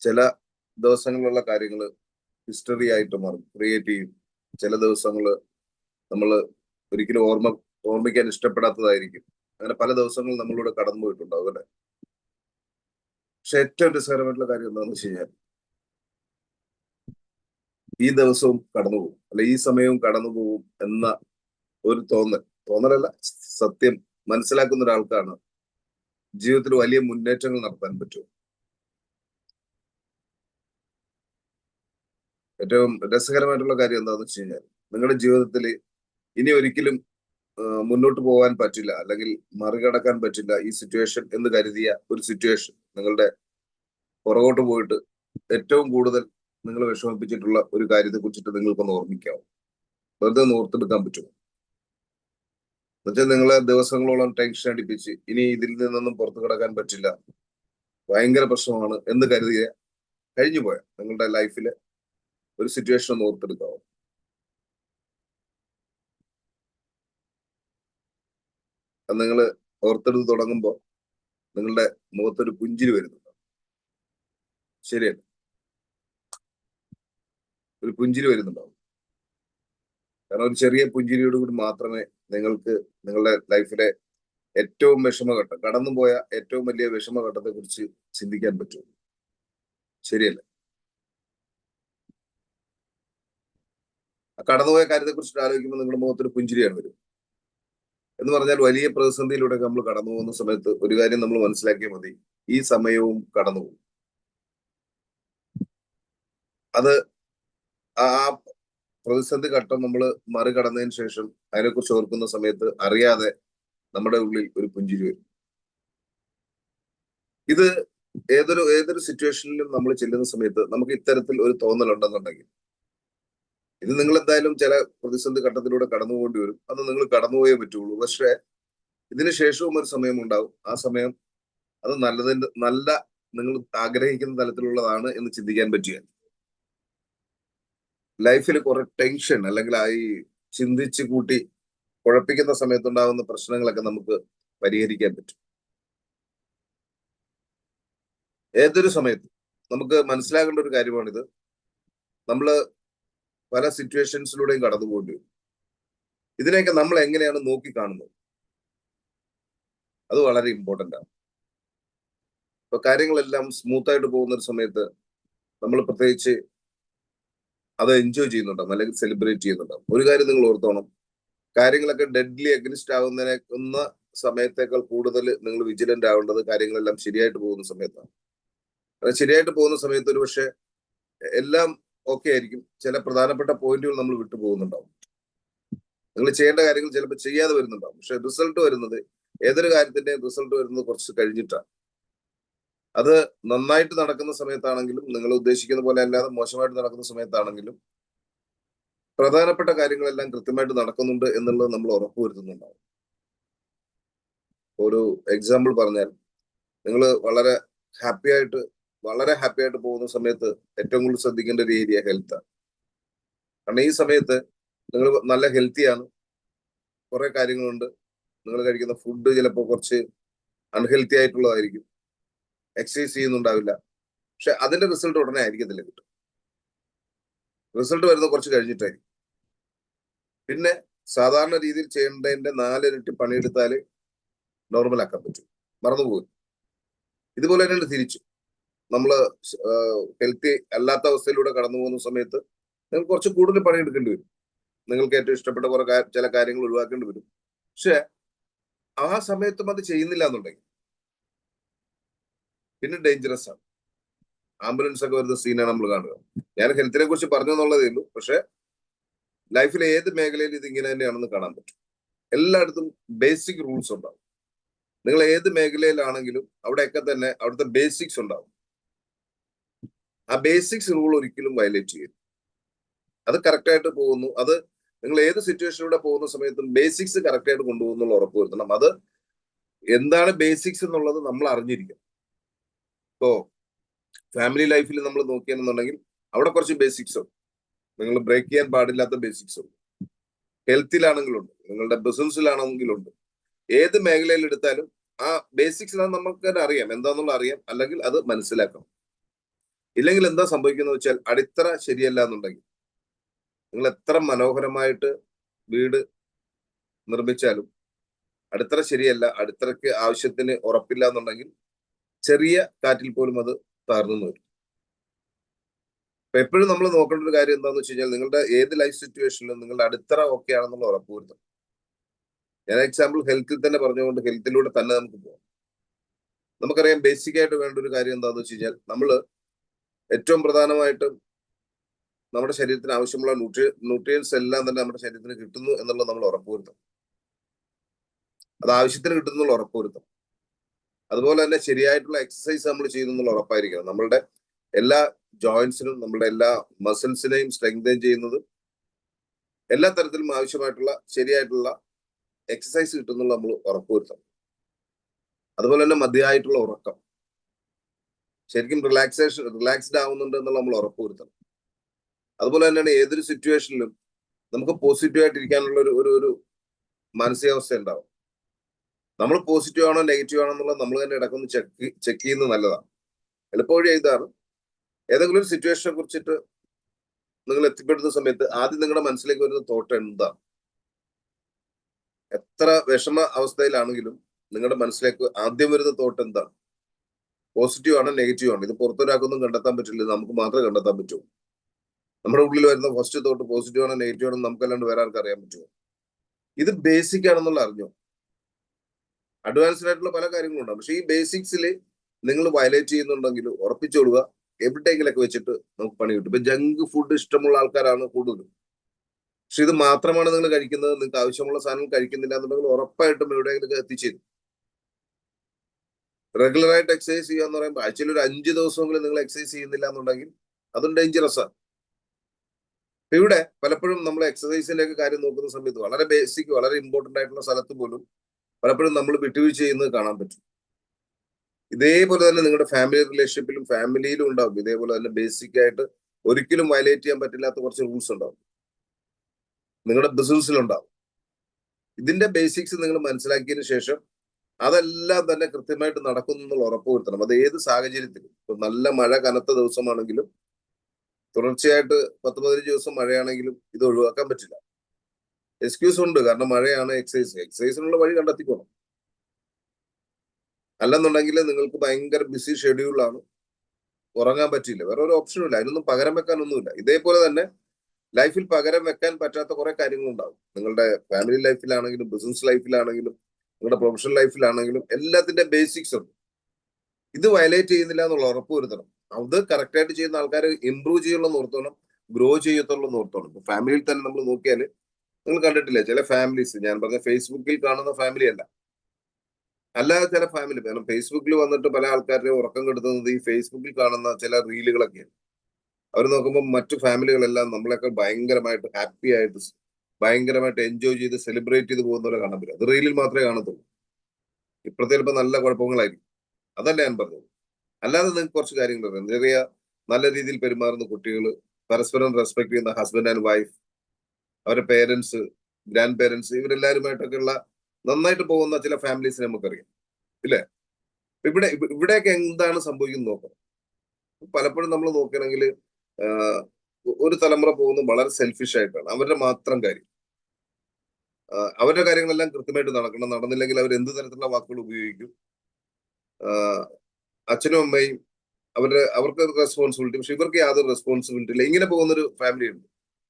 ചില ദിവസങ്ങളിലുള്ള കാര്യങ്ങൾ ഹിസ്റ്ററി ആയിട്ട് മാറും. ക്രിയേറ്റ് ചെയ്യും. ചില ദിവസങ്ങൾ നമ്മൾ ഒരിക്കലും ഓർമ്മ ഓർമ്മിക്കാൻ ഇഷ്ടപ്പെടാത്തതായിരിക്കും. അങ്ങനെ പല ദിവസങ്ങൾ നമ്മളിലൂടെ കടന്നു പോയിട്ടുണ്ടാവും അല്ലെ? പക്ഷെ ഏറ്റവും രസകരമായിട്ടുള്ള കാര്യം എന്താണെന്ന് വെച്ച് കഴിഞ്ഞാൽ ഈ ദിവസവും കടന്നു പോകും അല്ലെ ഈ സമയവും കടന്നു പോകും എന്ന ഒരു തോന്നൽ. തോന്നലല്ല സത്യം മനസ്സിലാക്കുന്ന ഒരാൾക്കാണ് ജീവിതത്തിൽ വലിയ മുന്നേറ്റങ്ങൾ നടത്താൻ പറ്റും ഏറ്റവും രസകരമായിട്ടുള്ള കാര്യം എന്താണെന്ന് വെച്ച് കഴിഞ്ഞാൽ നിങ്ങളുടെ ജീവിതത്തിൽ ഇനി ഒരിക്കലും മുന്നോട്ട് പോകാൻ പറ്റില്ല അല്ലെങ്കിൽ മറികടക്കാൻ പറ്റില്ല ഈ സിറ്റുവേഷൻ എന്ന് കരുതിയ ഒരു സിറ്റുവേഷൻ നിങ്ങളുടെ പുറകോട്ട് പോയിട്ട് ഏറ്റവും കൂടുതൽ നിങ്ങൾ വിഷമിപ്പിച്ചിട്ടുള്ള ഒരു കാര്യത്തെ കുറിച്ചിട്ട് നിങ്ങൾക്കൊന്ന് ഓർമ്മിക്കാവും. വെറുതെ ഒന്ന് ഓർത്തെടുക്കാൻ പറ്റുമോ? എന്നുവെച്ചാൽ നിങ്ങളെ ദിവസങ്ങളോളം ടെൻഷൻ അടിപ്പിച്ച് ഇനി ഇതിൽ നിന്നൊന്നും പുറത്തു കിടക്കാൻ പറ്റില്ല ഭയങ്കര പ്രശ്നമാണ് എന്ന് കരുതിയ കഴിഞ്ഞുപോയ നിങ്ങളുടെ ലൈഫിലെ സിറ്റുവേഷൻ ഒന്ന് ഓർത്തെടുക്കാവോ നിങ്ങൾ ഓർത്തെടുത്ത് തുടങ്ങുമ്പോൾ നിങ്ങളുടെ മുഖത്തൊരു പുഞ്ചിരി വരുന്നുണ്ട്. ശരിയല്ല? ഒരു പുഞ്ചിരി വരുന്നുണ്ടാവും. കാരണം ഒരു ചെറിയ പുഞ്ചിരിയോട് കൂടി മാത്രമേ നിങ്ങൾക്ക് നിങ്ങളുടെ ലൈഫിലെ ഏറ്റവും വിഷമഘട്ടം കടന്നുപോയ ഏറ്റവും വലിയ വിഷമഘട്ടത്തെ കുറിച്ച് ചിന്തിക്കാൻ പറ്റുള്ളൂ. ശരിയല്ല? കടന്നുപോയ കാര്യത്തെ കുറിച്ചിട്ട് ആലോചിക്കുമ്പോൾ നിങ്ങളുടെ മുഖത്തൊരു പുഞ്ചിരിയാണ് വരും. എന്ന് പറഞ്ഞാൽ വലിയ പ്രതിസന്ധിയിലൂടെ നമ്മൾ കടന്നു പോകുന്ന സമയത്ത് ഒരു കാര്യം നമ്മൾ മനസ്സിലാക്കിയാൽ മതി. ഈ സമയവും കടന്നു പോകും അത് ആ പ്രതിസന്ധി ഘട്ടം നമ്മൾ മറികടന്നതിന് ശേഷം അതിനെക്കുറിച്ച് ഓർക്കുന്ന സമയത്ത് അറിയാതെ നമ്മുടെ ഉള്ളിൽ ഒരു പുഞ്ചിരി വരും. ഇത് ഏതൊരു ഏതൊരു സിറ്റുവേഷനിലും നമ്മൾ ചെല്ലുന്ന സമയത്ത് നമുക്ക് ഇത്തരത്തിൽ ഒരു തോന്നലുണ്ടെന്നുണ്ടെങ്കിൽ ഇത് നിങ്ങൾ എന്തായാലും ചില പ്രതിസന്ധി ഘട്ടത്തിലൂടെ കടന്നു പോകേണ്ടി വരും. അത് നിങ്ങൾ കടന്നുപോയേ പറ്റുള്ളൂ. പക്ഷേ ഇതിന് ശേഷവും ഒരു സമയം ഉണ്ടാവും. ആ സമയം അത് നല്ലതിന്റെ നല്ല നിങ്ങൾ ആഗ്രഹിക്കുന്ന തലത്തിലുള്ളതാണ് എന്ന് ചിന്തിക്കാൻ പറ്റുക. ലൈഫിൽ കുറെ ടെൻഷൻ അല്ലെങ്കിൽ ആ ഈ ചിന്തിച്ച് കൂട്ടി കുഴപ്പിക്കുന്ന സമയത്തുണ്ടാകുന്ന പ്രശ്നങ്ങളൊക്കെ നമുക്ക് പരിഹരിക്കാൻ പറ്റും. ഏതൊരു സമയത്തും നമുക്ക് മനസ്സിലാക്കേണ്ട ഒരു കാര്യമാണിത്. നമ്മൾ പല സിറ്റുവേഷൻസിലൂടെയും കടന്നു പോകേണ്ടി വരും ഇതിനെയൊക്കെ നമ്മൾ എങ്ങനെയാണ് നോക്കി കാണുന്നത് അത് വളരെ ഇമ്പോർട്ടന്റ് ആണ്. ഇപ്പൊ കാര്യങ്ങളെല്ലാം സ്മൂത്തായിട്ട് പോകുന്ന ഒരു സമയത്ത് നമ്മൾ പ്രത്യേകിച്ച് അത് എൻജോയ് ചെയ്യുന്നുണ്ടാവും അല്ലെങ്കിൽ സെലിബ്രേറ്റ് ചെയ്യുന്നുണ്ടാവും. ഒരു കാര്യം നിങ്ങൾ ഓർത്തോണം. കാര്യങ്ങളൊക്കെ ഡെഡ്ലി അഗ്നിസ്റ്റ് ആകുന്നതിനെ എന്ന സമയത്തേക്കാൾ കൂടുതൽ നിങ്ങൾ വിജിലന്റ് ആവേണ്ടത് കാര്യങ്ങളെല്ലാം ശരിയായിട്ട് പോകുന്ന സമയത്താണ്. ശരിയായിട്ട് പോകുന്ന സമയത്ത് ഒരു പക്ഷെ എല്ലാം ഓക്കെ ആയിരിക്കും. ചില പ്രധാനപ്പെട്ട പോയിന്റുകൾ നമ്മൾ വിട്ടുപോകുന്നുണ്ടാവും നിങ്ങൾ ചെയ്യേണ്ട കാര്യങ്ങൾ ചിലപ്പോൾ ചെയ്യാതെ വരുന്നുണ്ടാവും. പക്ഷെ റിസൾട്ട് വരുന്നത് ഏതൊരു കാര്യത്തിന്റെയും റിസൾട്ട് വരുന്നത് കുറച്ച് കഴിഞ്ഞിട്ടാണ്. അത് നന്നായിട്ട് നടക്കുന്ന സമയത്താണെങ്കിലും നിങ്ങൾ ഉദ്ദേശിക്കുന്ന പോലെ അല്ലാതെ മോശമായിട്ട് നടക്കുന്ന സമയത്താണെങ്കിലും പ്രധാനപ്പെട്ട കാര്യങ്ങളെല്ലാം കൃത്യമായിട്ട് നടക്കുന്നുണ്ട് എന്നുള്ളത് നമ്മൾ ഉറപ്പുവരുത്തുന്നുണ്ടാവും ഒരു എക്സാമ്പിൾ പറഞ്ഞാൽ നിങ്ങൾ വളരെ ഹാപ്പി ആയിട്ട് വളരെ ഹാപ്പി ആയിട്ട് പോകുന്ന സമയത്ത് ഏറ്റവും കൂടുതൽ ശ്രദ്ധിക്കേണ്ട ഒരു ഏരിയ ഹെൽത്താണ് കാരണം ഈ സമയത്ത് നിങ്ങൾ നല്ല ഹെൽത്തിയാണ് കുറെ കാര്യങ്ങളുണ്ട്. നിങ്ങൾ കഴിക്കുന്ന ഫുഡ് ചിലപ്പോൾ കുറച്ച് അൺഹെൽത്തി ആയിട്ടുള്ളതായിരിക്കും. എക്സസൈസ് ചെയ്യുന്നുണ്ടാവില്ല. പക്ഷെ അതിന്റെ റിസൾട്ട് ഉടനെ ആയിരിക്കത്തില്ല കിട്ടും. റിസൾട്ട് വരുന്നത് കുറച്ച് കഴിഞ്ഞിട്ടായിരിക്കും. പിന്നെ സാധാരണ രീതിയിൽ ചെയ്യേണ്ടതിന്റെ നാലിരട്ടി പണിയെടുത്താൽ നോർമൽ ആക്കാൻ പറ്റും. മറന്നുപോകും. ഇതുപോലെ തന്നെയാണ് തിരിച്ചു. നമ്മൾ ഹെൽത്തി അല്ലാത്ത അവസ്ഥയിലൂടെ കടന്നു പോകുന്ന സമയത്ത് നിങ്ങൾ കുറച്ച് കൂടുതൽ പണിയെടുക്കേണ്ടി വരും. നിങ്ങൾക്ക് ഏറ്റവും ഇഷ്ടപ്പെട്ട കുറെ ചില കാര്യങ്ങൾ ഒഴിവാക്കേണ്ടി വരും. പക്ഷെ ആ സമയത്തും അത് ചെയ്യുന്നില്ല എന്നുണ്ടെങ്കിൽ പിന്നെ ഡേഞ്ചറസ് ആണ്. ആംബുലൻസ് ഒക്കെ വരുന്ന സീനാണ് നമ്മൾ കാണുക. ഞാൻ ഹെൽത്തിനെ കുറിച്ച് പറഞ്ഞു എന്നുള്ളതേ ഉള്ളൂ. പക്ഷെ ലൈഫിലെ ഏത് മേഖലയിൽ ഇത് ഇങ്ങനെ തന്നെയാണെന്ന് കാണാൻ പറ്റും. എല്ലായിടത്തും ബേസിക് റൂൾസ് ഉണ്ടാവും. നിങ്ങൾ ഏത് മേഖലയിലാണെങ്കിലും അവിടെയൊക്കെ തന്നെ അവിടുത്തെ ബേസിക്സ് ഉണ്ടാവും. ആ ബേസിക്സ് റൂൾ ഒരിക്കലും വയലേറ്റ് ചെയ്യരുത്. അത് കറക്റ്റായിട്ട് പോകുന്നു. അത് നിങ്ങൾ ഏത് സിറ്റുവേഷനിലൂടെ പോകുന്ന സമയത്തും ബേസിക്സ് കറക്റ്റായിട്ട് കൊണ്ടുപോകുന്നുള്ള ഉറപ്പ് വരുത്തണം. അത് എന്താണ് ബേസിക്സ് എന്നുള്ളത് നമ്മൾ അറിഞ്ഞിരിക്കണം. ഇപ്പോ ഫാമിലി ലൈഫിൽ നമ്മൾ നോക്കിയാണെന്നുണ്ടെങ്കിൽ അവിടെ കുറച്ച് ബേസിക്സ് ഉണ്ട്. നിങ്ങൾ ബ്രേക്ക് ചെയ്യാൻ പാടില്ലാത്ത ബേസിക്സ് ഉണ്ട്. ഹെൽത്തിലാണെങ്കിലുണ്ട് നിങ്ങളുടെ ബിസിനസ്സിലാണെങ്കിലുണ്ട് ഏത് മേഖലയിൽ എടുത്താലും ആ ബേസിക്സ് നമുക്ക് അറിയാം. എന്താന്നുള്ള അറിയാം. അല്ലെങ്കിൽ അത് മനസ്സിലാക്കണം. ഇല്ലെങ്കിൽ എന്താ സംഭവിക്കുന്നത് വെച്ചാൽ അടിത്തറ ശരിയല്ല എന്നുണ്ടെങ്കിൽ നിങ്ങൾ എത്ര മനോഹരമായിട്ട് വീട് നിർമ്മിച്ചാലും അടിത്തറ ശരിയല്ല അടിത്തറയ്ക്ക് ആവശ്യത്തിന് ഉറപ്പില്ല എന്നുണ്ടെങ്കിൽ ചെറിയ കാറ്റിൽ പോലും അത് തകർന്നു വരും അപ്പൊ എപ്പോഴും നമ്മൾ നോക്കേണ്ട ഒരു കാര്യം എന്താണെന്ന് വെച്ച് കഴിഞ്ഞാൽ നിങ്ങളുടെ ഏത് ലൈഫ് സിറ്റുവേഷനിലും നിങ്ങളുടെ അടിത്തറ ഓക്കെ ആണെന്നുള്ള ഉറപ്പുവരുത്തണം ഞാൻ എക്സാമ്പിൾ ഹെൽത്തിൽ തന്നെ പറഞ്ഞുകൊണ്ട് ഹെൽത്തിലൂടെ തന്നെ നമുക്ക് പോകാം. നമുക്കറിയാം ബേസിക് ആയിട്ട് വേണ്ട ഒരു കാര്യം എന്താണെന്ന് വെച്ച് കഴിഞ്ഞാൽ നമ്മൾ ഏറ്റവും പ്രധാനമായിട്ടും നമ്മുടെ ശരീരത്തിന് ആവശ്യമുള്ള ന്യൂട്രി ന്യൂട്രിയൻസ് എല്ലാം തന്നെ നമ്മുടെ ശരീരത്തിന് കിട്ടുന്നു എന്നുള്ളത് നമ്മൾ ഉറപ്പുവരുത്തും അത് ആവശ്യത്തിന് കിട്ടുന്നു ഉറപ്പുവരുത്തും അതുപോലെ തന്നെ ശരിയായിട്ടുള്ള എക്സസൈസ് നമ്മൾ ചെയ്യുന്നു എന്നുള്ള ഉറപ്പായിരിക്കണം. നമ്മളുടെ എല്ലാ ജോയിന്റ്സിനും നമ്മുടെ എല്ലാ മസിൽസിനെയും സ്ട്രെങ്തൻ ചെയ്യുന്നത് എല്ലാ തരത്തിലും ആവശ്യമായിട്ടുള്ള ശരിയായിട്ടുള്ള എക്സസൈസ് കിട്ടുന്നുള്ള നമ്മൾ ഉറപ്പുവരുത്തണം. അതുപോലെ തന്നെ മതിയായിട്ടുള്ള ഉറക്കം. ശരിക്കും റിലാക്സേഷൻ റിലാക്സ്ഡ് ആവുന്നുണ്ട് എന്നുള്ള നമ്മൾ ഉറപ്പുവരുത്തണം അതുപോലെ തന്നെയാണ് ഏതൊരു സിറ്റുവേഷനിലും നമുക്ക് പോസിറ്റീവ് ആയിട്ടിരിക്കാനുള്ള ഒരു ഒരു ഒരു മാനസികാവസ്ഥ ഉണ്ടാവും. നമ്മൾ പോസിറ്റീവ് ആണോ നെഗറ്റീവ് ആണോ എന്നുള്ളത് നമ്മൾ തന്നെ ഇടക്കൊന്ന് ചെക്ക് ചെക്ക് ചെയ്യുന്നത് നല്ലതാണ്. എളുപ്പവഴി ഇതാണ് ഏതെങ്കിലും ഒരു സിറ്റുവേഷനെ കുറിച്ചിട്ട് നിങ്ങൾ എത്തിപ്പെടുന്ന സമയത്ത് ആദ്യം നിങ്ങളുടെ മനസ്സിലേക്ക് വരുന്ന തോട്ട് എന്താണ്? എത്ര വിഷമ അവസ്ഥയിലാണെങ്കിലും നിങ്ങളുടെ മനസ്സിലേക്ക് ആദ്യം വരുന്ന തോട്ട് എന്താണ്? പോസിറ്റീവ് ആണോ നെഗറ്റീവ് ആണോ? ഇത് പുറത്തൊരാൾക്കൊന്നും കണ്ടെത്താൻ പറ്റില്ല. നമുക്ക് മാത്രമേ കണ്ടെത്താൻ പറ്റൂ. നമ്മുടെ ഉള്ളിൽ വരുന്ന ഫസ്റ്റ് തോട്ട് പോസിറ്റീവ് ആണോ നെഗറ്റീവ് ആണോ നമുക്കല്ലാണ്ട് വേറെ ആർക്കും അറിയാൻ പറ്റുമോ? ഇത് ബേസിക് ആണെന്നുള്ള അറിഞ്ഞോ? അഡ്വാൻസ്ഡ് ആയിട്ടുള്ള പല കാര്യങ്ങളും ഉണ്ടാവും. പക്ഷെ ഈ ബേസിക്സിൽ നിങ്ങൾ വയലേറ്റ് ചെയ്യുന്നുണ്ടെങ്കിൽ ഉറപ്പിച്ചോളുക എവിടെയെങ്കിലൊക്കെ വെച്ചിട്ട് നമുക്ക് പണി കിട്ടും. ഇപ്പൊ ജങ്ക് ഫുഡ് ഇഷ്ടമുള്ള ആൾക്കാരാണ് കൂടുതലും. പക്ഷെ ഇത് മാത്രമാണ് നിങ്ങൾ കഴിക്കുന്നത്. നിങ്ങൾക്ക് ആവശ്യമുള്ള സാധനം കഴിക്കുന്നില്ല എന്നുണ്ടെങ്കിൽ ഉറപ്പായിട്ടും എവിടെയെങ്കിലും എത്തിച്ചേരും. റെഗുലർ ആയിട്ട് എക്സസൈസ് ചെയ്യുക എന്ന് പറയുമ്പോൾ ആഴ്ചയിൽ ഒരു അഞ്ച് ദിവസമെങ്കിലും നിങ്ങൾ എക്സസൈസ് ചെയ്യുന്നില്ല എന്നുണ്ടെങ്കിൽ അതും ഡേഞ്ചറസ് ആണ്. ഇവിടെ പലപ്പോഴും നമ്മൾ എക്സസൈസിന്റെ ഒക്കെ കാര്യം നോക്കുന്ന സമയത്ത് വളരെ ബേസിക് വളരെ ഇമ്പോർട്ടന്റ് ആയിട്ടുള്ള സ്ഥലത്ത് പോലും പലപ്പോഴും നമ്മൾ വിട്ടുവീഴ്ച ചെയ്യുന്നത് കാണാൻ പറ്റും. ഇതേപോലെ തന്നെ നിങ്ങളുടെ ഫാമിലി റിലേഷൻഷിപ്പിലും ഫാമിലിയിലും ഉണ്ടാവും. ഇതേപോലെ തന്നെ ബേസിക് ആയിട്ട് ഒരിക്കലും വയലേറ്റ് ചെയ്യാൻ പറ്റില്ലാത്ത കുറച്ച് റൂൾസ് ഉണ്ടാവും. നിങ്ങളുടെ ബിസിനസ്സിലുണ്ടാവും ഇതിന്റെ ബേസിക്സ് നിങ്ങൾ മനസ്സിലാക്കിയതിന് ശേഷം അതെല്ലാം തന്നെ കൃത്യമായിട്ട് നടക്കുന്നു എന്നുള്ള ഉറപ്പ് ഉറപ്പുവരുത്തണം അത് ഏത് സാഹചര്യത്തിലും. ഇപ്പൊ നല്ല മഴ കനത്ത ദിവസമാണെങ്കിലും തുടർച്ചയായിട്ട് പത്ത് പതിനഞ്ച് ദിവസം മഴയാണെങ്കിലും ഇത് ഒഴിവാക്കാൻ പറ്റില്ല. എക്സ്ക്യൂസ് ഉണ്ട്. കാരണം മഴയാണ് എക്സൈസ് എക്സസൈസിനുള്ള വഴി കണ്ടെത്തിക്കോണം. അല്ലെന്നുണ്ടെങ്കിൽ നിങ്ങൾക്ക് ഭയങ്കര ബിസി ഷെഡ്യൂളാണ് ഉറങ്ങാൻ പറ്റില്ല. വേറെ ഒരു ഓപ്ഷനും ഇല്ല. അതിനൊന്നും പകരം വെക്കാനൊന്നുമില്ല. ഇതേപോലെ തന്നെ ലൈഫിൽ പകരം വെക്കാൻ പറ്റാത്ത കുറെ കാര്യങ്ങളുണ്ടാവും. നിങ്ങളുടെ ഫാമിലി ലൈഫിലാണെങ്കിലും ബിസിനസ് ലൈഫിലാണെങ്കിലും നിങ്ങളുടെ പ്രൊഫഷണൽ ലൈഫിലാണെങ്കിലും എല്ലാത്തിന്റെ ബേസിക്സ് ഉണ്ട്. ഇത് വയലേറ്റ് ചെയ്യുന്നില്ല എന്നുള്ള ഉറപ്പ് വരുത്തണം. അത് കറക്റ്റായിട്ട് ചെയ്യുന്ന ആൾക്കാർ ഇമ്പ്രൂവ് ചെയ്യുള്ള നിർത്തണം ഗ്രോ ചെയ്യത്തുള്ള നിർത്തണം ഇപ്പൊ ഫാമിലിയിൽ തന്നെ നമ്മൾ നോക്കിയാൽ നിങ്ങൾ കണ്ടിട്ടില്ല ചില ഫാമിലീസ് ഞാൻ പറഞ്ഞ ഫേസ്ബുക്കിൽ കാണുന്ന ഫാമിലി അല്ല. അല്ലാതെ ചില ഫാമിലി കാരണം ഫേസ്ബുക്കിൽ വന്നിട്ട് പല ആൾക്കാരുടെ ഉറക്കം കെടുത്തുന്നത് ഈ ഫേസ്ബുക്കിൽ കാണുന്ന ചില റീലുകളൊക്കെയാണ് അവർ നോക്കുമ്പോൾ മറ്റു ഫാമിലികളെല്ലാം നമ്മളെക്കാൾ ഭയങ്കരമായിട്ട് ഹാപ്പി ആയിട്ട് ഭയങ്കരമായിട്ട് എൻജോയ് ചെയ്ത് സെലിബ്രേറ്റ് ചെയ്ത് പോകുന്നവരെ കാണാൻ പറ്റും. അത് റീലിൽ മാത്രമേ കാണത്തുള്ളൂ. ഇപ്പോഴത്തെ ചിലപ്പോൾ നല്ല കുഴപ്പങ്ങളായിരിക്കും. അതല്ല ഞാൻ പറഞ്ഞത്. അല്ലാതെ നിങ്ങൾക്ക് കുറച്ച് കാര്യങ്ങൾ അറിയാം. ചെറിയ നല്ല രീതിയിൽ പെരുമാറുന്ന കുട്ടികൾ പരസ്പരം റെസ്പെക്ട് ചെയ്യുന്ന ഹസ്ബൻഡ് ആൻഡ് വൈഫ് അവരുടെ പേരൻസ് ഗ്രാൻഡ് പേരൻസ് ഇവരെല്ലാവരുമായിട്ടൊക്കെ ഉള്ള നന്നായിട്ട് പോകുന്ന ചില ഫാമിലീസിനെ നമുക്കറിയാം. ഇല്ലേ? ഇവിടെ ഇവിടെയൊക്കെ എന്താണ് സംഭവിക്കുന്നത് നോക്കണം പലപ്പോഴും നമ്മൾ നോക്കുകയാണെങ്കിൽ ഒരു തലമുറ പോകുന്നത് വളരെ സെൽഫിഷ് ആയിട്ടാണ്. അവരുടെ മാത്രം കാര്യം. അവരുടെ കാര്യങ്ങളെല്ലാം കൃത്യമായിട്ട് നടക്കണം. നടന്നില്ലെങ്കിൽ അവർ എന്ത് തരത്തിലുള്ള വാക്കുകൾ ഉപയോഗിക്കും? അച്ഛനും അമ്മയും അവരുടെ അവർക്ക് റെസ്പോൺസിബിലിറ്റി പക്ഷെ ഇവർക്ക് യാതൊരു റെസ്പോൺസിബിലിറ്റി ഇല്ല. ഇങ്ങനെ പോകുന്ന ഒരു ഫാമിലി ഉണ്ട്.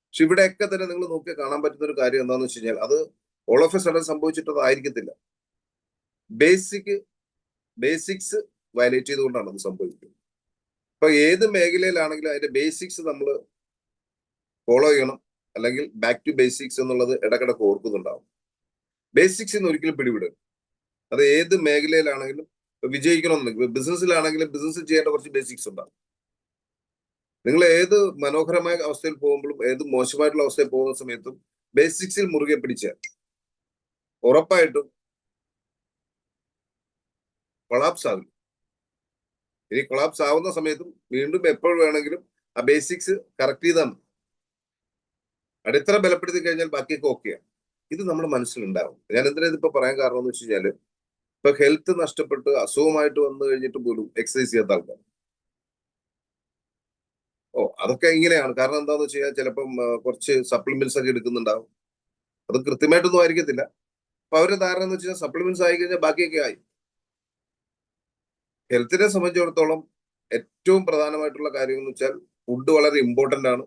പക്ഷെ ഇവിടെയൊക്കെ തന്നെ നിങ്ങൾ നോക്കി കാണാൻ പറ്റുന്ന ഒരു കാര്യം എന്താണെന്ന് വെച്ച് കഴിഞ്ഞാൽ അത് ഓൾ ഓഫ് എ സഡൻ സംഭവിച്ചിട്ടതായിരിക്കത്തില്ല. ബേസിക് ബേസിക്സ് വയലേറ്റ് ചെയ്തുകൊണ്ടാണ് അത് സംഭവിക്കുന്നത്. അപ്പൊ ഏത് മേഖലയിലാണെങ്കിലും അതിന്റെ ബേസിക്സ് നമ്മൾ ഫോളോ ചെയ്യണം. അല്ലെങ്കിൽ ബാക്ക് ടു ബേസിക്സ് എന്നുള്ളത് ഇടക്കിടക്ക് ഓർക്കുന്നുണ്ടാവും. ബേസിക്സ് എന്ന് ഒരിക്കലും പിടിവിടും അത് ഏത് മേഖലയിലാണെങ്കിലും വിജയിക്കണമെന്നുണ്ടെങ്കിൽ ബിസിനസ്സിലാണെങ്കിലും ബിസിനസ് ചെയ്യേണ്ട കുറച്ച് ബേസിക്സ് ഉണ്ടാവും. നിങ്ങൾ ഏത് മനോഹരമായ അവസ്ഥയിൽ പോകുമ്പോഴും ഏത് മോശമായിട്ടുള്ള അവസ്ഥയിൽ പോകുന്ന സമയത്തും ബേസിക്സിൽ മുറുകെ പിടിച്ചാൽ ഉറപ്പായിട്ടും കൊളാപ്സ് ആവില്ല. ഇനി കൊളാപ്സ് ആവുന്ന സമയത്തും വീണ്ടും എപ്പോൾ വേണമെങ്കിലും ആ ബേസിക്സ് കറക്റ്റ് ചെയ്താണ് അടിത്തറ ബലപ്പെടുത്തി കഴിഞ്ഞാൽ ബാക്കിയൊക്കെ ഓക്കെയാണ് ഇത് നമ്മുടെ മനസ്സിലുണ്ടാവും ഞാൻ എന്തിനാ ഇതിപ്പോ പറയാൻ കാരണം എന്ന് വെച്ച് കഴിഞ്ഞാൽ ഇപ്പൊ ഹെൽത്ത് നഷ്ടപ്പെട്ട് അസുഖമായിട്ട് വന്നു കഴിഞ്ഞിട്ട് പോലും എക്സസൈസ് ചെയ്യാത്ത ആൾക്കാർ ഓ അതൊക്കെ ഇങ്ങനെയാണ്. കാരണം എന്താന്ന് വെച്ച് കഴിഞ്ഞാൽ ചിലപ്പം കുറച്ച് സപ്ലിമെന്റ്സ് ഒക്കെ എടുക്കുന്നുണ്ടാവും. അത് കൃത്യമായിട്ടൊന്നും ആയിരിക്കത്തില്ല. അപ്പൊ അവരുടെ ധാരണ എന്ന് വെച്ചാൽ സപ്ലിമെന്റ്സ് ആയി കഴിഞ്ഞാൽ ബാക്കിയൊക്കെ ആയി. ഹെൽത്തിനെ സംബന്ധിച്ചിടത്തോളം ഏറ്റവും പ്രധാനമായിട്ടുള്ള കാര്യം എന്ന് വെച്ചാൽ ഫുഡ് വളരെ ഇമ്പോർട്ടന്റ് ആണ്.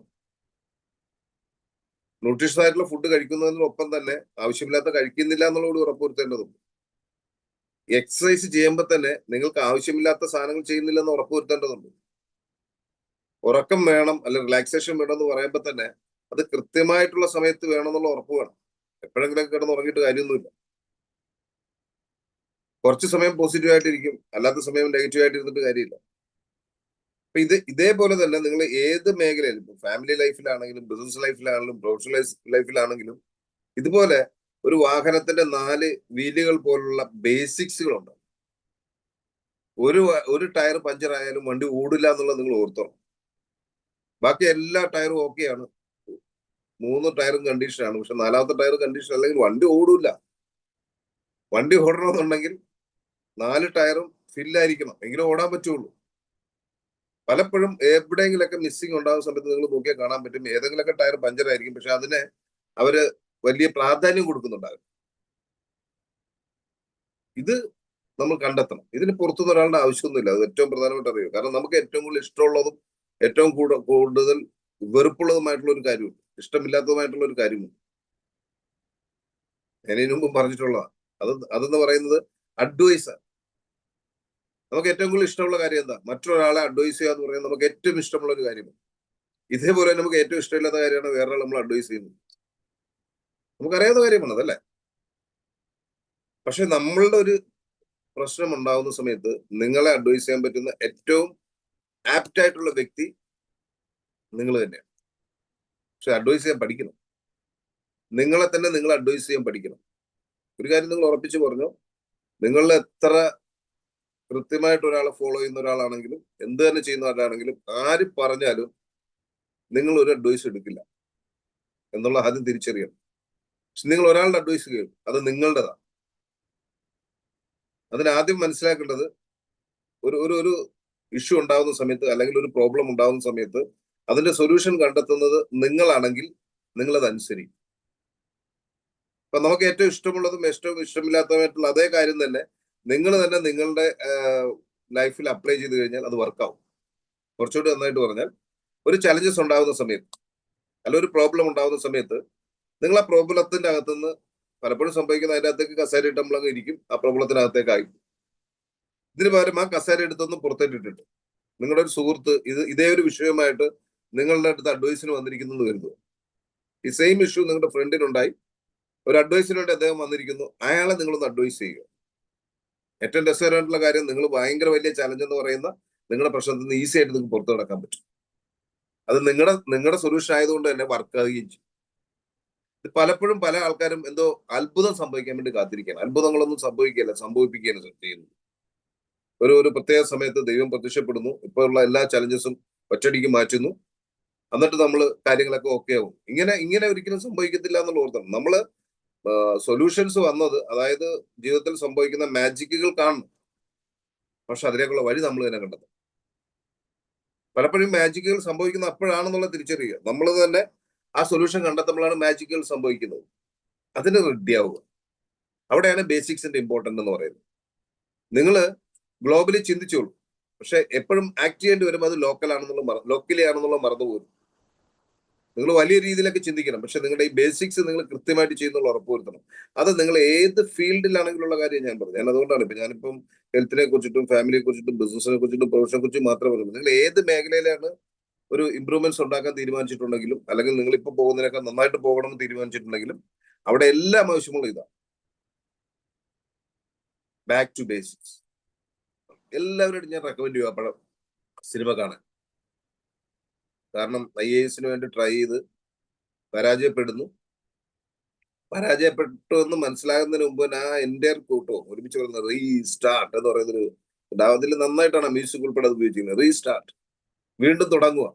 ന്യൂട്രീഷ്യസ് ആയിട്ടുള്ള ഫുഡ് കഴിക്കുന്നതിനൊപ്പം തന്നെ ആവശ്യമില്ലാത്ത കഴിക്കുന്നില്ല എന്നുള്ളത് ഉറപ്പുവരുത്തേണ്ടതുണ്ട്. എക്സസൈസ് ചെയ്യുമ്പോൾ തന്നെ നിങ്ങൾക്ക് ആവശ്യമില്ലാത്ത സാധനങ്ങൾ ചെയ്യുന്നില്ലെന്ന് ഉറപ്പുവരുത്തേണ്ടതുണ്ട്. ഉറക്കം വേണം അല്ലെ റിലാക്സേഷൻ വേണം എന്ന് പറയുമ്പോൾ തന്നെ അത് കൃത്യമായിട്ടുള്ള സമയത്ത് വേണം എന്നുള്ള ഉറപ്പ് വേണം. എപ്പോഴെങ്കിലും കിടന്ന് ഉറങ്ങിയിട്ട് കാര്യമൊന്നുമില്ല. കുറച്ച് സമയം പോസിറ്റീവ് ആയിട്ടിരിക്കും. അല്ലാത്ത സമയം നെഗറ്റീവ് ആയിട്ടിരുന്നിട്ട് കാര്യമില്ല. അപ്പൊ ഇത് ഇതേപോലെ തന്നെ നിങ്ങൾ ഏത് മേഖലയിലും ഇപ്പൊ ഫാമിലി ലൈഫിലാണെങ്കിലും ബിസിനസ് ലൈഫിലാണെങ്കിലും പ്രൊഫഷണൽ ലൈഫിലാണെങ്കിലും ഇതുപോലെ ഒരു വാഹനത്തിന്റെ നാല് വീലുകൾ പോലുള്ള ബേസിക്സുകളുണ്ട് ഒരു ഒരു ടയർ പഞ്ചർ ആയാലും വണ്ടി ഓടില്ല എന്നുള്ളത് നിങ്ങൾ ഓർത്തോണം ബാക്കി എല്ലാ ടയറും ഓക്കെയാണ് മൂന്ന് ടയറും കണ്ടീഷനാണ് പക്ഷെ നാലാമത്തെ ടയർ കണ്ടീഷൻ അല്ലെങ്കിൽ വണ്ടി ഓടില്ല വണ്ടി ഓടണമെന്നുണ്ടെങ്കിൽ നാല് ടയറും ഫില്ലായിരിക്കണം എങ്കിലും ഓടാൻ പറ്റുള്ളൂ. പലപ്പോഴും എവിടെയെങ്കിലൊക്കെ മിസ്സിംഗ് ഉണ്ടാകുന്ന സമയത്ത് നിങ്ങൾ നോക്കിയാൽ കാണാൻ പറ്റും. ഏതെങ്കിലുമൊക്കെ ടയർ പഞ്ചർ ആയിരിക്കും. പക്ഷെ അതിന് അവർ വലിയ പ്രാധാന്യം കൊടുക്കുന്നുണ്ടാകും ഇത് നമ്മൾ കണ്ടെത്തണം. ഇതിന് പുറത്തുനിന്ന് ഒരാളുടെ ആവശ്യമൊന്നുമില്ല. അത് ഏറ്റവും പ്രധാനമായിട്ട് അറിയുക കാരണം നമുക്ക് ഏറ്റവും കൂടുതൽ ഇഷ്ടമുള്ളതും ഏറ്റവും കൂടുതൽ കൂടുതൽ വെറുപ്പുള്ളതുമായിട്ടുള്ള ഒരു കാര്യമുണ്ട്. ഇഷ്ടമില്ലാത്തതുമായിട്ടുള്ള ഒരു കാര്യമുണ്ട്. ഞാൻ ഇതിനു മുമ്പ് പറഞ്ഞിട്ടുള്ളതാണ് അത് അതെന്ന് പറയുന്നത് അഡ്വൈസ് നമുക്ക് ഏറ്റവും കൂടുതൽ ഇഷ്ടമുള്ള കാര്യം എന്താ? മറ്റൊരാളെ അഡ്വൈസ് ചെയ്യുക എന്ന് പറയുന്നത് നമുക്ക് ഏറ്റവും ഇഷ്ടമുള്ള ഒരു കാര്യമാണ് ഇതേപോലെ നമുക്ക് ഏറ്റവും ഇഷ്ടമില്ലാത്ത കാര്യമാണ് വേറൊരാൾ നമ്മൾ അഡ്വൈസ് ചെയ്യുന്നത്. നമുക്കറിയാവുന്ന കാര്യമാണ് അതല്ലേ പക്ഷെ നമ്മളുടെ ഒരു പ്രശ്നം ഉണ്ടാകുന്ന സമയത്ത് നിങ്ങളെ അഡ്വൈസ് ചെയ്യാൻ പറ്റുന്ന ഏറ്റവും ആപ്റ്റ് ആയിട്ടുള്ള വ്യക്തി നിങ്ങൾ തന്നെയാണ്. പക്ഷെ അഡ്വൈസ് ചെയ്യാൻ പഠിക്കണം. നിങ്ങളെ തന്നെ നിങ്ങൾ അഡ്വൈസ് ചെയ്യാൻ പഠിക്കണം. ഒരു കാര്യം നിങ്ങൾ ഉറപ്പിച്ച് പറഞ്ഞു? നിങ്ങൾ എത്ര കൃത്യമായിട്ട് ഒരാളെ ഫോളോ ചെയ്യുന്ന ഒരാളാണെങ്കിലും എന്ത് തന്നെ ചെയ്യുന്ന ഒരാളാണെങ്കിലും ആര് പറഞ്ഞാലും നിങ്ങൾ ഒരു അഡ്വൈസ് എടുക്കില്ല. എന്നുള്ള ആദ്യം തിരിച്ചറിയണം. പക്ഷെ നിങ്ങൾ ഒരാളുടെ അഡ്വൈസ് കേൾക്കും അത് നിങ്ങളുടേതാണ്. അതിനാദ്യം മനസ്സിലാക്കേണ്ടത് ഒരു ഒരു ഒരു ഇഷ്യൂ ഉണ്ടാകുന്ന സമയത്ത് അല്ലെങ്കിൽ ഒരു പ്രോബ്ലം ഉണ്ടാകുന്ന സമയത്ത് അതിന്റെ സൊല്യൂഷൻ കണ്ടെത്തുന്നത് നിങ്ങളാണെങ്കിൽ നിങ്ങളത് അനുസരിക്കും. അപ്പൊ നമുക്ക് ഏറ്റവും ഇഷ്ടമുള്ളതും ഏറ്റവും ഇഷ്ടമില്ലാത്തതുമായിട്ടുള്ള അതേ കാര്യം തന്നെ നിങ്ങൾ തന്നെ നിങ്ങളുടെ ലൈഫിൽ അപ്ലൈ ചെയ്ത് കഴിഞ്ഞാൽ അത് വർക്കാവും. കുറച്ചുകൂടി നന്നായിട്ട് പറഞ്ഞാൽ ഒരു ചലഞ്ചസ് ഉണ്ടാകുന്ന സമയത്ത് അല്ല ഒരു പ്രോബ്ലം ഉണ്ടാകുന്ന സമയത്ത് നിങ്ങൾ ആ പ്രോബ്ലത്തിന്റെ അകത്തുനിന്ന് പലപ്പോഴും സംഭവിക്കുന്ന അതിന്റെ അകത്തേക്ക് കസേര ഇട്ട് ഇരിക്കും ആ പ്രോബ്ലത്തിനകത്തേക്കായി ഇതിന് പകരം ആ കസേര എടുത്തൊന്ന് പുറത്തേക്ക് ഇട്ടിട്ട് നിങ്ങളുടെ ഒരു സുഹൃത്ത് ഇത് ഇതേ ഒരു വിഷയമായിട്ട് നിങ്ങളുടെ അടുത്ത് അഡ്വൈസിന് വന്നിരിക്കുന്നു എന്ന് കരുതുക. ഈ സെയിം ഇഷ്യൂ നിങ്ങളുടെ ഫ്രണ്ടിനുണ്ടായി ഒരു അഡ്വൈസിന് വേണ്ടി അദ്ദേഹം വന്നിരിക്കുന്നു. അയാളെ നിങ്ങളൊന്ന് അഡ്വൈസ് ചെയ്യുക. ഏറ്റവും രസകരമായിട്ടുള്ള കാര്യം നിങ്ങൾ ഭയങ്കര വലിയ ചലഞ്ച് എന്ന് പറയുന്ന നിങ്ങളുടെ പ്രശ്നത്തിൽ നിന്ന് ഈസി ആയിട്ട് നിങ്ങൾക്ക് പുറത്തു കിടക്കാൻ പറ്റും. അത് നിങ്ങളുടെ നിങ്ങളുടെ സൊല്യൂഷൻ ആയതുകൊണ്ട് തന്നെ വർക്ക് ആവുകയും ചെയ്യും. ഇത് പലപ്പോഴും പല ആൾക്കാരും എന്തോ അത്ഭുതം സംഭവിക്കാൻ വേണ്ടി കാത്തിരിക്കുകയാണ്. അത്ഭുതങ്ങളൊന്നും സംഭവിക്കുകയല്ല സംഭവിപ്പിക്കുകയാണ് ചെയ്യുന്നത്. ഒരു ഒരു പ്രത്യേക സമയത്ത് ദൈവം പ്രത്യക്ഷപ്പെടുന്നു. ഉള്ള എല്ലാ ചലഞ്ചസും ഒറ്റടിക്ക് മാറ്റുന്നു. എന്നിട്ട് നമ്മൾ കാര്യങ്ങളൊക്കെ ഓക്കെ ആവും. ഇങ്ങനെ ഇങ്ങനെ ഒരിക്കലും സംഭവിക്കത്തില്ല എന്നുള്ള ഓർത്തണം നമ്മൾ സൊല്യൂഷൻസ് വന്നത് അതായത് ജീവിതത്തിൽ സംഭവിക്കുന്ന മാജിക്കുകൾ കാണണം. പക്ഷെ അതിലേക്കുള്ള വഴി നമ്മൾ തന്നെ കണ്ടത് പലപ്പോഴും മാജിക്കുകൾ സംഭവിക്കുന്ന അപ്പോഴാണെന്നുള്ള തിരിച്ചറിയുക. നമ്മൾ തന്നെ ആ സൊല്യൂഷൻ കണ്ടെത്തുമ്പോഴാണ് മാജിക്കുകൾ സംഭവിക്കുന്നത്. അതിന് റെഡിയാവുക അവിടെയാണ് ബേസിക്സിന്റെ ഇമ്പോർട്ടന്റ് എന്ന് പറയുന്നത്. നിങ്ങൾ ഗ്ലോബലി ചിന്തിച്ചോളൂ. പക്ഷെ എപ്പോഴും ആക്ട് ചെയ്യേണ്ടി വരുമ്പോൾ അത് ലോക്കൽ ആണെന്നുള്ള ലോക്കലി ആണെന്നുള്ള മറന്നു പോകും നിങ്ങൾ വലിയ രീതിയിലൊക്കെ ചിന്തിക്കണം. പക്ഷെ നിങ്ങളുടെ ഈ ബേസിക്സ് നിങ്ങൾ കൃത്യമായിട്ട് ചെയ്യുന്നുള്ള ഉറപ്പുവരുത്തണം അത് നിങ്ങൾ ഏത് ഫീൽഡിലാണെങ്കിലുള്ള കാര്യം ഞാൻ പറഞ്ഞു. ഞാൻ അതുകൊണ്ടാണ് ഇപ്പൊ ഞാനിപ്പം ഹെൽത്തിനെ കുറിച്ചിട്ടും ഫാമിലിയെ കുറിച്ചിട്ടും ബിസിനസിനെ കുറിച്ചിട്ടും പ്രൊഫഷനെ കുറിച്ചും മാത്രമേ പറയുള്ളൂ. നിങ്ങൾ ഏത് മേഖലയിലാണ് ഒരു ഇമ്പ്രൂവ്മെന്റ്സ് ഉണ്ടാക്കാൻ തീരുമാനിച്ചിട്ടുണ്ടെങ്കിലും അല്ലെങ്കിൽ നിങ്ങൾ ഇപ്പൊ പോകുന്നതിനൊക്കെ നന്നായിട്ട് പോകണമെന്ന് തീരുമാനിച്ചിട്ടുണ്ടെങ്കിലും അവിടെ എല്ലാം ആവശ്യമുള്ള ഇതാ. ബാക്ക് ടു ബേസിക്സ് എല്ലാവരോടും ഞാൻ റെക്കമെൻഡ് ചെയ്യുക പടം. സിനിമ കാണാൻ. കാരണം ഐ എ എസിന് വേണ്ടി ട്രൈ ചെയ്ത് പരാജയപ്പെടുന്നു. പരാജയപ്പെട്ടു എന്ന് മനസ്സിലാകുന്നതിന് മുമ്പ് ആ എന്റെ കൂട്ടോ ഒരുമിച്ച് പറയുന്ന റീസ്റ്റാർട്ട് എന്ന് പറയുന്നൊരു അതിൽ നന്നായിട്ടാണ് മ്യൂസിക് ഉൾപ്പെടെ അത് ഉപയോഗിച്ചിരിക്കുന്നത്. റീസ്റ്റാർട്ട് വീണ്ടും തുടങ്ങുക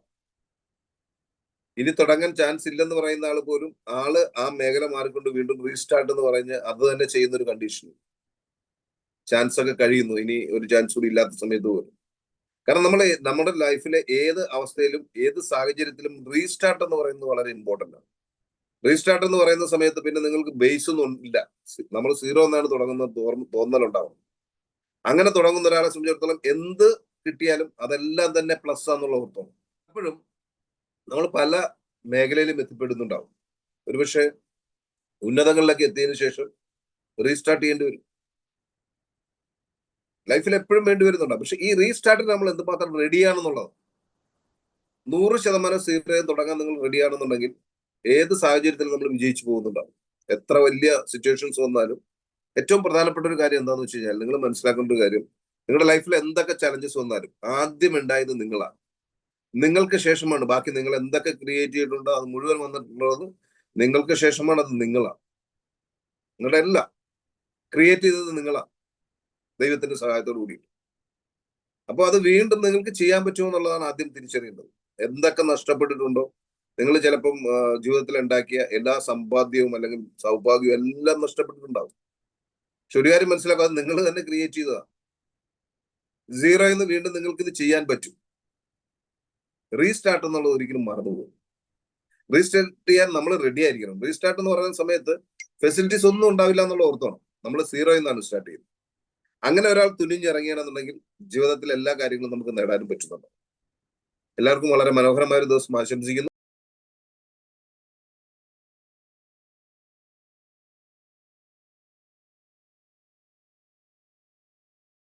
ഇനി തുടങ്ങാൻ ചാൻസ് ഇല്ലെന്ന് പറയുന്ന ആൾ പോലും ആൾ ആ മേഖല മാറിക്കൊണ്ട് വീണ്ടും റീസ്റ്റാർട്ട് എന്ന് പറഞ്ഞ് അത് തന്നെ ചെയ്യുന്ന ഒരു കണ്ടീഷൻ ചാൻസ് ഒക്കെ കഴിയുന്നു. ഇനി ഒരു ചാൻസ് കൂടി ഇല്ലാത്ത സമയത്ത് പോലും. കാരണം നമ്മൾ നമ്മുടെ ലൈഫിലെ ഏത് അവസ്ഥയിലും ഏത് സാഹചര്യത്തിലും റീസ്റ്റാർട്ട് എന്ന് പറയുന്നത് വളരെ ഇമ്പോർട്ടന്റ് ആണ്. റീസ്റ്റാർട്ട് എന്ന് പറയുന്ന സമയത്ത് പിന്നെ നിങ്ങൾക്ക് ബേസ് ഒന്നും ഇല്ല. നമ്മൾ സീറോ എന്നാണ് തോന്നൽ തോന്നലുണ്ടാവും അങ്ങനെ തുടങ്ങുന്ന ഒരാളെ സംബന്ധിച്ചിടത്തോളം എന്ത് കിട്ടിയാലും അതെല്ലാം തന്നെ പ്ലസ് ആണെന്നുള്ള ഓർത്തോണം. അപ്പോഴും നമ്മൾ പല മേഖലയിലും എത്തിപ്പെടുന്നുണ്ടാവും. ഒരുപക്ഷെ ഉന്നതങ്ങളിലൊക്കെ എത്തിയതിനു ശേഷം റീസ്റ്റാർട്ട് ചെയ്യേണ്ടി വരും. ലൈഫിൽ എപ്പോഴും വേണ്ടി വരുന്നുണ്ട്. പക്ഷെ ഈ റീസ്റ്റാർട്ടിന് നമ്മൾ എന്തുമാത്രം റെഡിയാണെന്നുള്ളത് നൂറ് ശതമാനം സീറോയും തുടങ്ങാൻ നിങ്ങൾ റെഡിയാണെന്നുണ്ടെങ്കിൽ ഏത് സാഹചര്യത്തിലും നമ്മൾ വിജയിച്ചു പോകുന്നുണ്ടാവും. എത്ര വലിയ സിറ്റുവേഷൻസ് വന്നാലും ഏറ്റവും പ്രധാനപ്പെട്ട ഒരു കാര്യം എന്താണെന്ന് വെച്ച് കഴിഞ്ഞാൽ നിങ്ങൾ മനസ്സിലാക്കേണ്ട ഒരു കാര്യം നിങ്ങളുടെ ലൈഫിൽ എന്തൊക്കെ ചലഞ്ചസ് വന്നാലും ആദ്യം ഉണ്ടായത് നിങ്ങളാണ്. നിങ്ങൾക്ക് ശേഷമാണ് ബാക്കി നിങ്ങൾ എന്തൊക്കെ ക്രിയേറ്റ് ചെയ്തിട്ടുണ്ടോ അത് മുഴുവൻ വന്നിട്ടുള്ളത് നിങ്ങൾക്ക് ശേഷമാണ് അത് നിങ്ങളാണ്. നിങ്ങളുടെ എല്ലാം ക്രിയേറ്റ് ചെയ്തത് നിങ്ങളാണ്. ദൈവത്തിന്റെ സഹായത്തോടു കൂടി. അപ്പോൾ അത് വീണ്ടും നിങ്ങൾക്ക് ചെയ്യാൻ പറ്റുമോ എന്നുള്ളതാണ് ആദ്യം തിരിച്ചറിയേണ്ടത്. എന്തൊക്കെ നഷ്ടപ്പെട്ടിട്ടുണ്ടോ? നിങ്ങൾ ചിലപ്പം ജീവിതത്തിൽ ഉണ്ടാക്കിയ എല്ലാ സമ്പാദ്യവും അല്ലെങ്കിൽ സൗഭാഗ്യവും എല്ലാം നഷ്ടപ്പെട്ടിട്ടുണ്ടാവും. കാര്യം മനസ്സിലാക്കാതെ നിങ്ങൾ തന്നെ ക്രിയേറ്റ് ചെയ്തതാ. സീറോ എന്ന് വീണ്ടും നിങ്ങൾക്ക് ഇത് ചെയ്യാൻ പറ്റും. റീസ്റ്റാർട്ട് എന്നുള്ളത് ഒരിക്കലും മറന്നുപോകും റീസ്റ്റാർട്ട് ചെയ്യാൻ നമ്മൾ റെഡി ആയിരിക്കണം. റീസ്റ്റാർട്ട് എന്ന് പറയുന്ന സമയത്ത് ഫെസിലിറ്റീസ് ഒന്നും ഉണ്ടാവില്ല എന്നുള്ള ഓർത്തോണം. നമ്മൾ സീറോയിൽ എന്നാണ് സ്റ്റാർട്ട് ചെയ്യുന്നത്. അങ്ങനെ ഒരാൾ തുനിഞ്ഞിറങ്ങിയാണെന്നുണ്ടെങ്കിൽ ജീവിതത്തിൽ എല്ലാ കാര്യങ്ങളും നമുക്ക് നേടാനും പറ്റുന്നുണ്ട്. എല്ലാവർക്കും വളരെ മനോഹരമായ ഒരു ദിവസം ആശംസിക്കുന്നു.